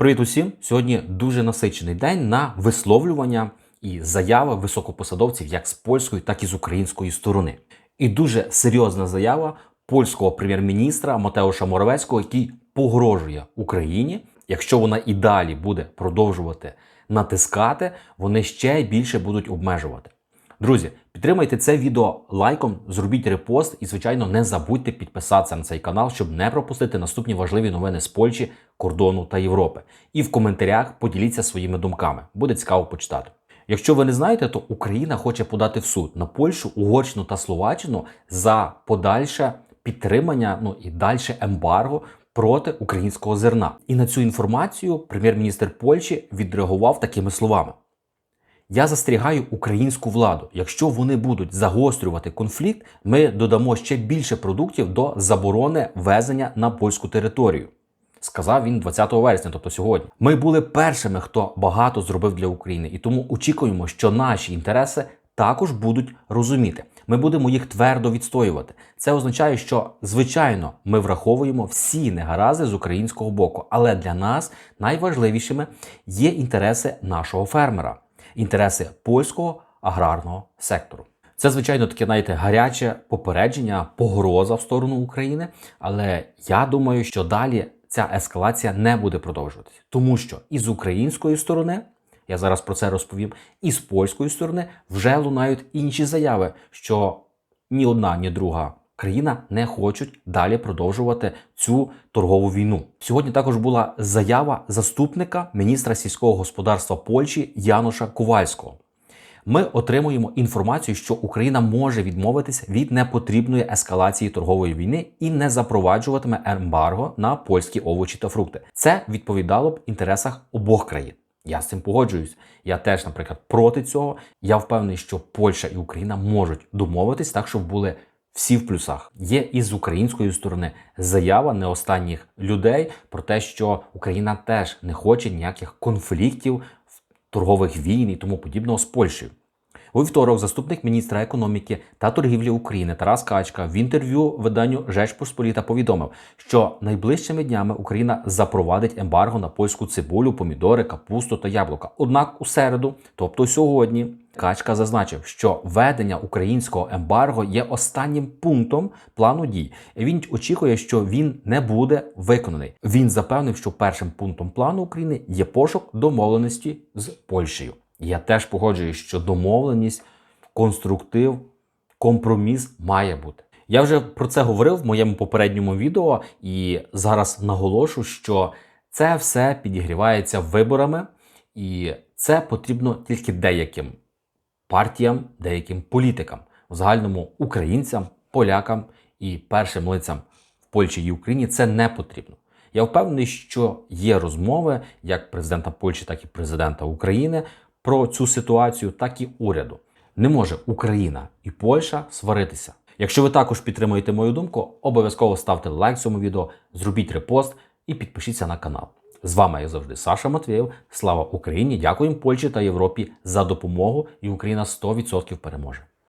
Привіт усім! Сьогодні дуже насичений день на висловлювання і заяви високопосадовців як з польської, так і з української сторони. І дуже серйозна заява польського прем'єр-міністра Матеуша Моровецького, який погрожує Україні, якщо вона і далі буде продовжувати натискати, вони ще більше будуть обмежувати. Друзі, підтримайте це відео лайком, зробіть репост і, звичайно, не забудьте підписатися на цей канал, щоб не пропустити наступні важливі новини з Польщі, кордону та Європи. І в коментарях поділіться своїми думками. Буде цікаво почитати. Якщо ви не знаєте, то Україна хоче подати в суд на Польщу, Угорщину та Словаччину за подальше підтримання, ну і далі ембарго проти українського зерна. І на цю інформацію прем'єр-міністр Польщі відреагував такими словами. Я застерігаю українську владу. Якщо вони будуть загострювати конфлікт, ми додамо ще більше продуктів до заборони везення на польську територію. Сказав він 20 вересня, тобто сьогодні. Ми були першими, хто багато зробив для України, і тому очікуємо, що наші інтереси також будуть розуміти. Ми будемо їх твердо відстоювати. Це означає, що звичайно ми враховуємо всі негаразди з українського боку, але для нас найважливішими є інтереси нашого фермера інтереси польського аграрного сектору. Це, звичайно, таке, знаєте, гаряче попередження, погроза в сторону України. Але я думаю, що далі ця ескалація не буде продовжуватися, тому що і з української сторони, я зараз про це розповім, і з польської сторони вже лунають інші заяви, що ні одна, ні друга. Країна не хочуть далі продовжувати цю торгову війну. Сьогодні також була заява заступника міністра сільського господарства Польщі Януша Ковальського. Ми отримуємо інформацію, що Україна може відмовитися від непотрібної ескалації торгової війни і не запроваджуватиме ембарго на польські овочі та фрукти. Це відповідало б інтересах обох країн. Я з цим погоджуюсь. Я теж, наприклад, проти цього. Я впевнений, що Польща і Україна можуть домовитись так, щоб були всі в плюсах. Є і з української сторони заява не останніх людей про те, що Україна теж не хоче ніяких конфліктів, торгових війн і тому подібного з Польщею. У вівторок заступник міністра економіки та торгівлі України Тарас Качка в інтерв'ю виданню Жеч Посполіта повідомив, що найближчими днями Україна запровадить ембарго на польську цибулю, помідори, капусту та яблука. Однак у середу, тобто сьогодні, Качка зазначив, що введення українського ембарго є останнім пунктом плану дій. Він очікує, що він не буде виконаний. Він запевнив, що першим пунктом плану України є пошук домовленості з Польщею. Я теж погоджуюсь, що домовленість, конструктив, компроміс має бути. Я вже про це говорив в моєму попередньому відео, і зараз наголошу, що це все підігрівається виборами, і це потрібно тільки деяким партіям, деяким політикам, в загальному українцям, полякам і першим лицям в Польщі і Україні це не потрібно. Я впевнений, що є розмови як президента Польщі, так і президента України про цю ситуацію, так і уряду. Не може Україна і Польща сваритися. Якщо ви також підтримуєте мою думку, обов'язково ставте лайк цьому відео, зробіть репост і підпишіться на канал. З вами, як завжди, Саша Матвєєв. Слава Україні! Дякуємо Польщі та Європі за допомогу, і Україна 100% переможе.